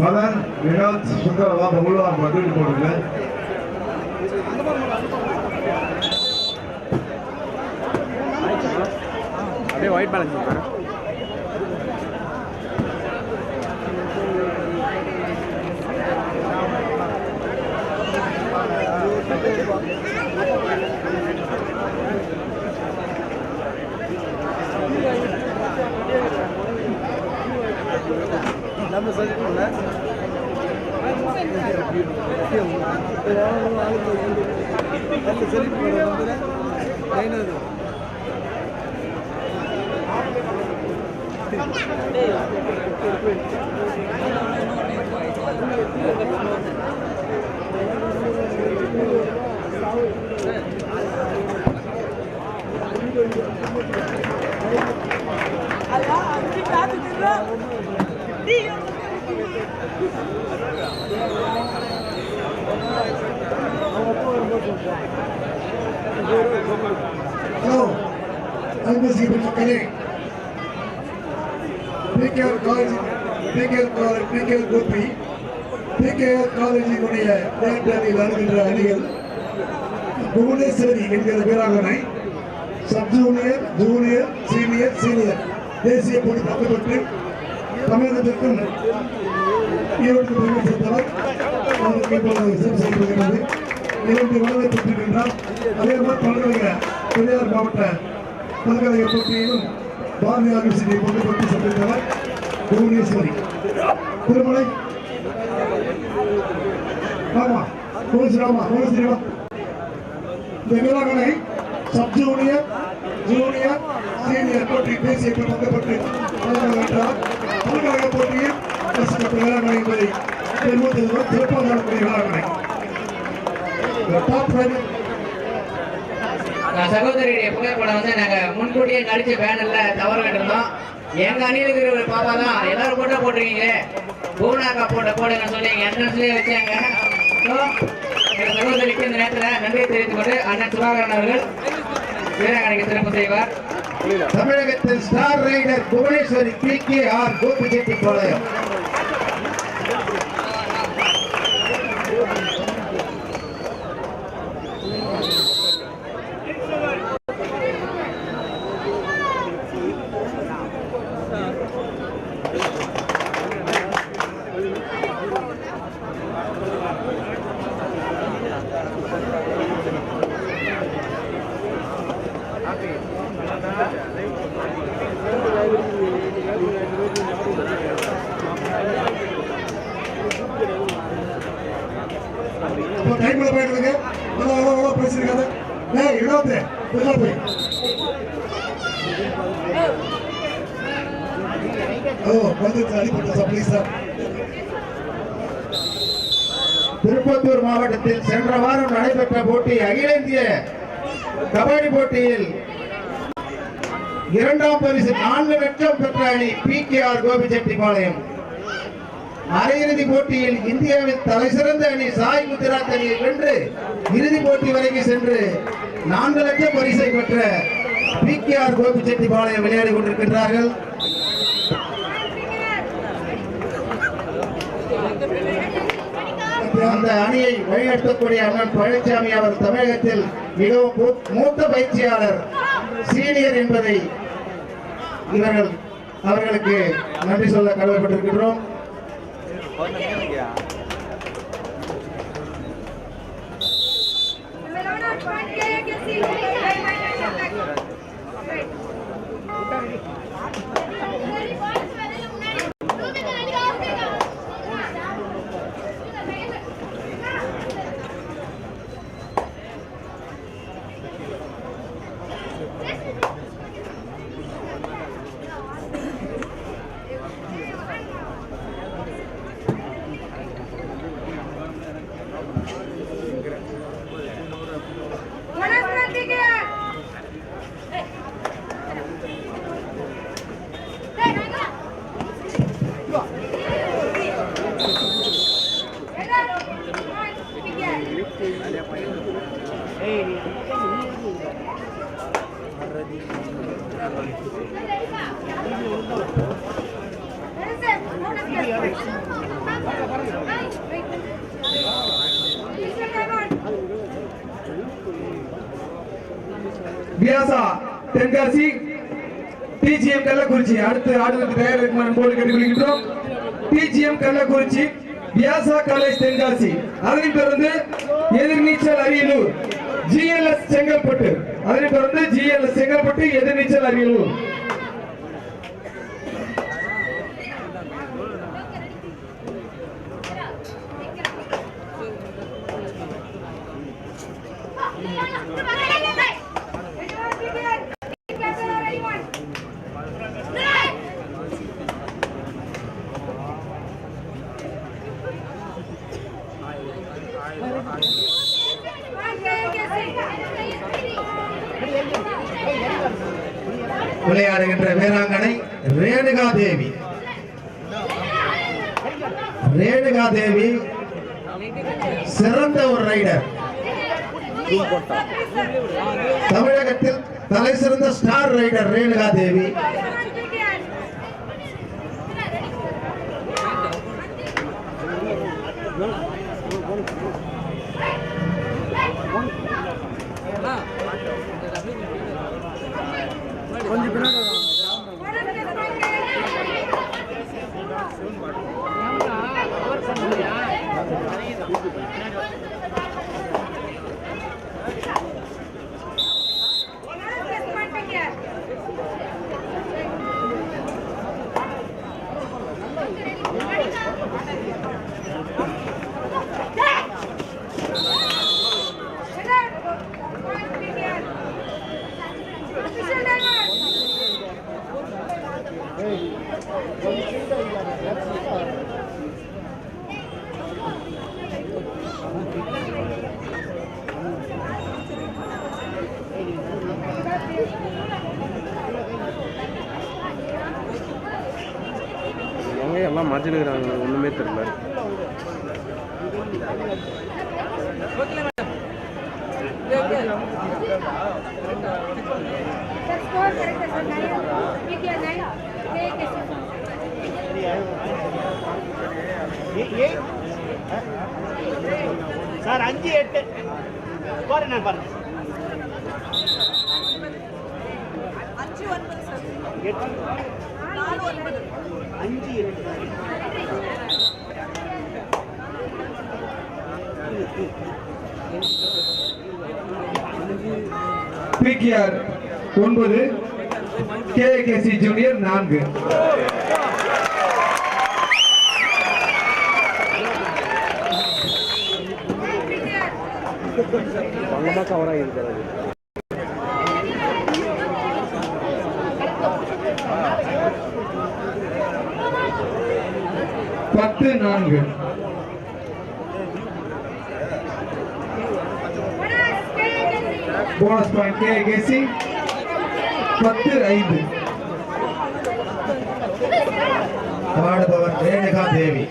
மதன் வினோத் சுந்தரவா உள்ள பதில் போடுங்க. அப்படியே ஒயிட் பேலன்ஸ் பாரு நம்ம சொல்லிட்டோம்ல. ஹலோ ஐம்பசி மக்களே PKR college PKR college PKR Gobi PKR காலேஜினுடைய நேரடியில் வருகின்ற அணிகள் புவனேஸ்வரி என்கிற வீராங்கனை sub junior junior senior senior தேசிய போட்டி நடத்தப்பட்டு தமிழகத்திற்கும் ஈரோடு பெருமை சேர்த்தவர் அவருக்கு இப்பொழுது சிறப்பு செய்யப்படுகிறது இரண்டு விருதை பெற்றிருக்கின்றார் அதே மாதிரி பல்கலைக்கழக பெரியார் மாவட்ட பல்கலைக்கழக போட்டியிலும் பாரதியார் யூனிவர்சிட்டியை கொண்டு போட்டி சென்றிருந்தவர் புவனேஸ்வரி. திருமலை ஆமா புவனேஸ்வரி ஆமா புவனேஸ்வரி வா. இந்த வீராங்கனை சப் ஜூனியர் ஜூனியர் சீனியர் போட்டி தேசிய நடத்தப்பட்டு பல்கலைக்கழக வென்றார் போட்டியில் பிரசித்த வீராங்கனை என்பதை பெருமத்தில் சிறப்பாக நடக்கூடிய வீராங்கனை சகோதரியுடைய புகைப்படம் வந்து நாங்க முன்கூட்டியே நடிச்ச பேனல்ல தவறு கட்டிருந்தோம் எங்க அணியில் இருக்கிற ஒரு பாப்பா தான் எல்லாரும் போட்டோ போட்டிருக்கீங்களே? பூனாக்கா போட்ட போடுங்க சொல்லி எங்க என்ட்ரன்ஸ்லயே வச்சாங்க. சகோதரிக்கு இந்த நேரத்தில் நன்றி தெரிவித்துக் கொண்டு அண்ணன் சுதாகரன் அவர்கள் வீராங்கனைக்கு சிறப்பு செய்வார் தமிழகத்தின் star raider Bhuvaneswari P K R Gobichettipalayam. இப்போ ஏய் உள்ள போய் ஓ வந்து சார் ப்ளீஸ் சார் திருப்பத்தூர் மாவட்டத்தில் சென்ற வாரம் நடைபெற்ற போட்டி அகில இந்திய கபடி போட்டியில் இரண்டாம் பரிசு நான்கு லட்சம் பெற்ற அணி பி கே ஆர் கோபிச்செட்டிப்பாளையம் அரையிறுதி போட்டியில் இந்தியாவின் தலைசிறந்த அணி சாய் குஜராத் அணியை வென்று இறுதி போட்டி வரைக்கும் சென்று நான்கு லட்சம் பரிசை பெற்ற பி கே ஆர் கோபிச்செட்டிப்பாளையம் விளையாடி கொண்டிருக்கின்றார்கள். அந்த அணியை வழிநடத்தக்கூடிய அண்ணன் பழனிசாமி அவர் தமிழகத்தில் மிகவும் மூத்த பயிற்சியாளர் சீனியர் என்பதை இவர்கள் அவர்களுக்கு நன்றி சொல்ல கடமைப்பட்டிருக்கின்றோம். 我那没有。வியாசா தென்காசி டிஜிஎம் கள்ளக்குறிச்சி. அடுத்து ஆடுதலுக்கு தயாரிக்குமாறு போர்டு கேட்டுக்கொள்கின்றோம் டிஜிஎம் கள்ளக்குறிச்சி வியாசா காலேஜ் தென்காசி. அதனைத் தொடர்ந்து எதிர்நீச்சல் அரியலூர் ஜிஎல்எஸ் செங்கல்பட்டு. அதனைத் தொடர்ந்து ஜிஎல்எஸ் செங்கல்பட்டு எதிர்நீச்சல் அரியலூர் விளையாடுகின்ற வீராங்கனை ரேணுகா தேவி ரேணுகா தேவி. சிறந்த ஒரு ரைடர். தமிழகத்தில் தலை சிறந்த ஸ்டார் ரைடர் ரேணுகா தேவி. கொஞ்சம் பின்னாடி எங்க எல்லாம் மறைச்சிருக்கிறாங்க ஒண்ணுமே தெரியல. சார் அஞ்சு எட்டு. பாருங்க. அஞ்சு ஒன்பது சார். எட்டு. நாலு ஒன்பது. அஞ்சு எட்டு பிகேஆர் ஒன்பது கேகேசி ஜூனியர் நான்கு. அங்கமா கவர் ஆகியிருக்கிறது பத்து நான்கு. போனஸ் பாயிண்ட் கேகேசி பத்து ஐந்து. பாடுபவர் ரேணுகா தேவி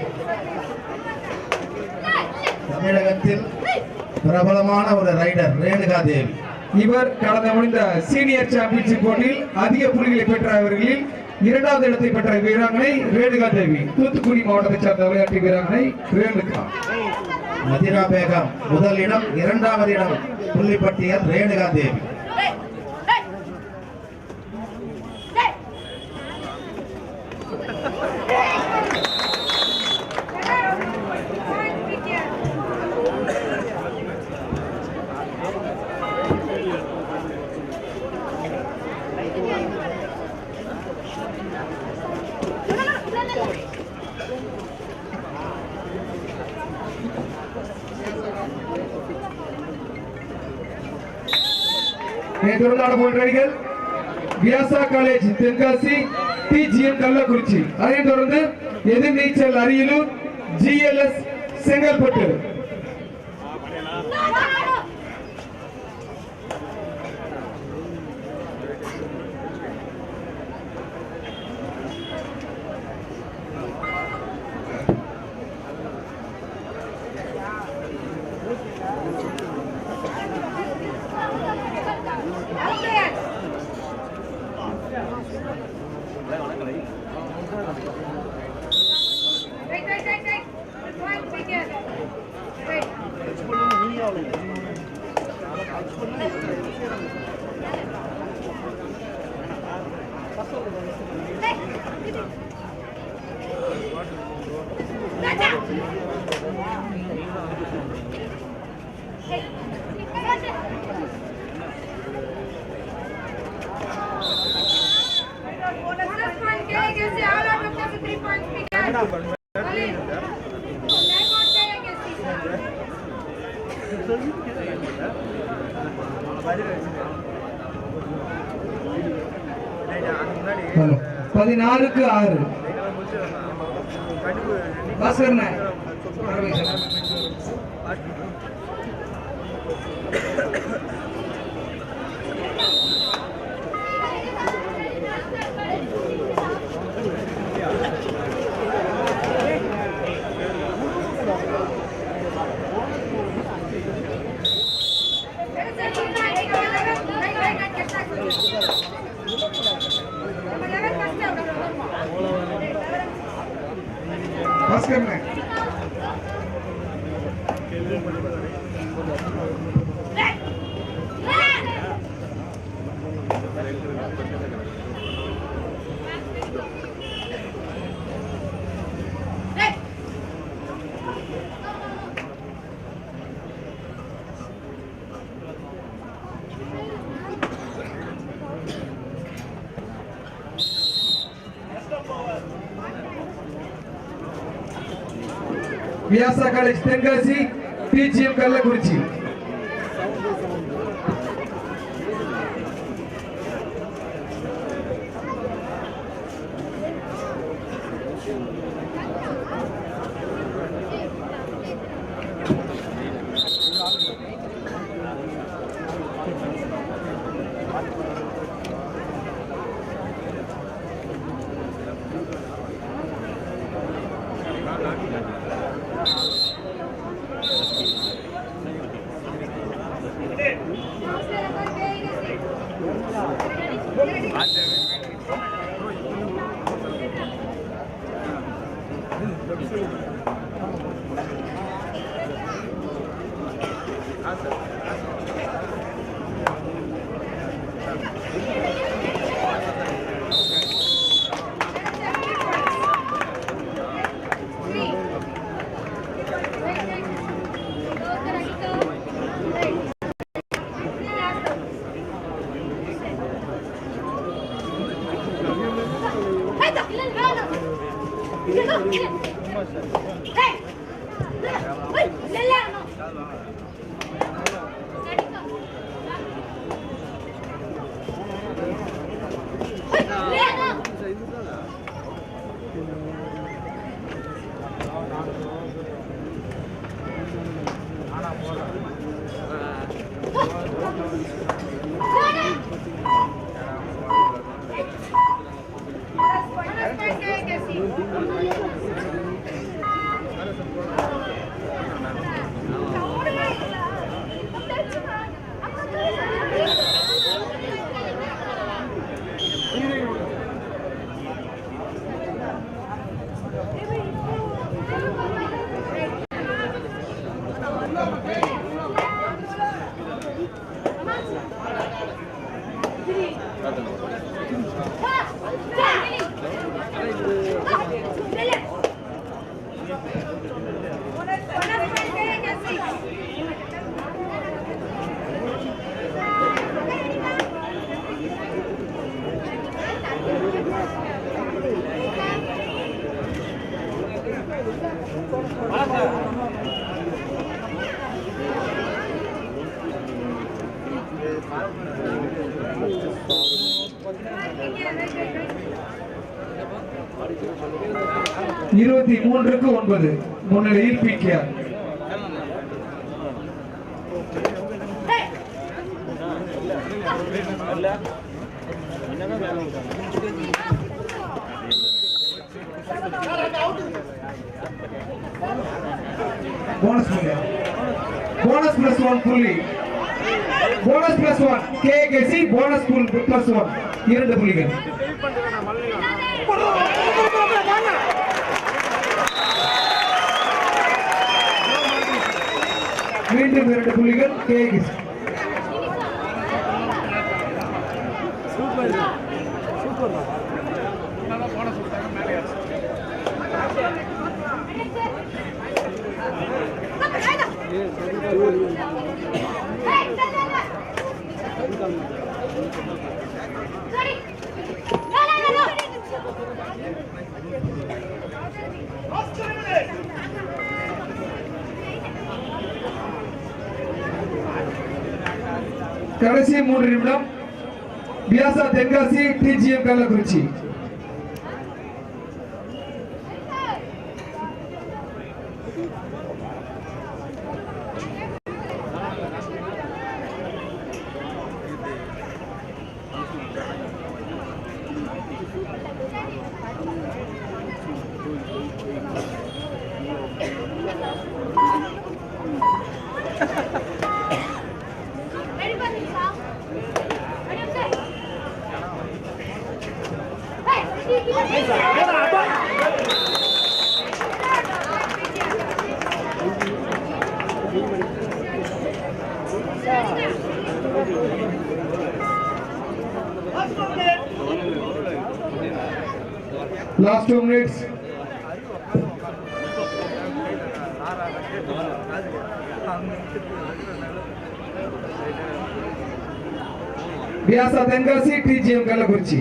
தமிழகத்தில் பிரபலமான ஒரு ரைடர் ரேணுகா தேவி இவர் கடந்த முடிந்த சீனியர் சாம்பியன்ஷிப் போட்டியில் அதிக புள்ளிகளை பெற்றவர்களில் இரண்டாவது இடத்தை பெற்ற வீராங்கனை ரேணுகா தேவி. தூத்துக்குடி மாவட்டத்தைச் சேர்ந்த விளையாட்டு வீராங்கனை ரேணுகா. மதிரா பேகம் முதல் இடம் இரண்டாவது இடம் புள்ளிப்பட்டியல் ரேணுகா தேவி. இதைத் வியாசா காலேஜ் தென்காசி டிஜிஎம் கள்ளக்குறிச்சி அதைத் தொடர்ந்து எதிர்நீச்சல் அரியலூர் ஜிஎல்எஸ் செங்கல்பட்டு பதினாறுக்கு ஆறு. பாஸ்கர்ண்ண మియాసా కాలేజ్ తెంగాసి టీజీఎం కళ్ళ గురించి காலேஜ் தென்காசி டிஜிஎம் கள்ளக்குறிச்சி இருபத்தி மூன்றுக்கு ஒன்பது. முன்னிலையில் பி போனஸ் புள்ளி போனஸ் பிளஸ் ஒன் புள்ளி. Bonus plus one KKC bonus plus one இரண்டு புள்ளிகள். மீண்டும் இரண்டு புள்ளிகள் கேகேசி Sorry. No, no, கடைசி மூன்று நிமிடம் Vyasa Tenkasi DGM Kallakurichi. Last two minutes Vyasa Tenkasi DGM Kallakurichi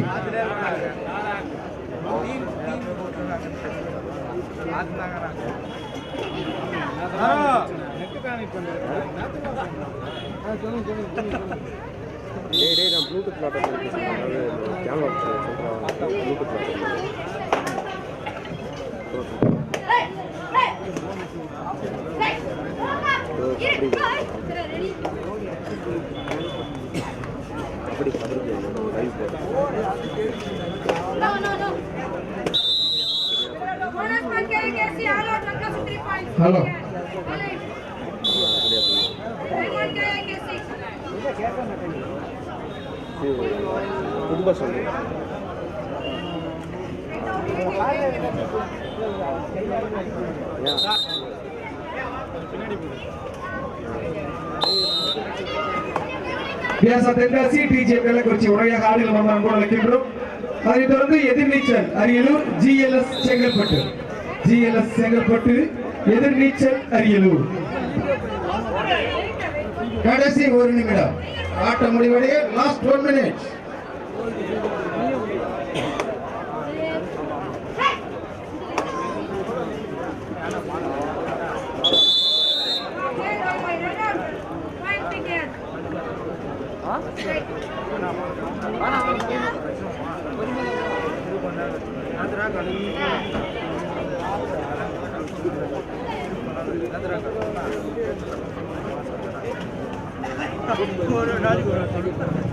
டேய் டேய் நான் ப்ளூடூத் லாட்டர் அதாவது கேமரா சொல்கிறேன் ப்ளூடூத் லாட்டர் அப்படி அப்படி live no, no. Buenas noches, que si Tenkasi DJ Kallakurichi உரையாக ஆடுகள் நம்ம கூட அழைக்கின்றோம். அதைத் தொடர்ந்து எதிர்நீச்சல் அரியலூர் ஜிஎல்எஸ் செங்கல்பட்டு. ஜிஎல்எஸ் செங்கல்பட்டு எதிர்நீச்சல் அரியலூர். கடைசி ஒரு நிமிடம். ஆட்ட முடிவடைய last one minute Thank you. ਗੋਰਾ ਰਾਜ ਗੋਰਾ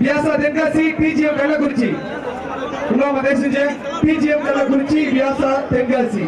முடிஞ்சு பியாசா தென்காசி டிஜிஎம் கள்ளக்குறிச்சி உங்க தேசிஞ்ச டிஜிஎம் கள்ளக்குறிச்சி பியாசா தென்காசி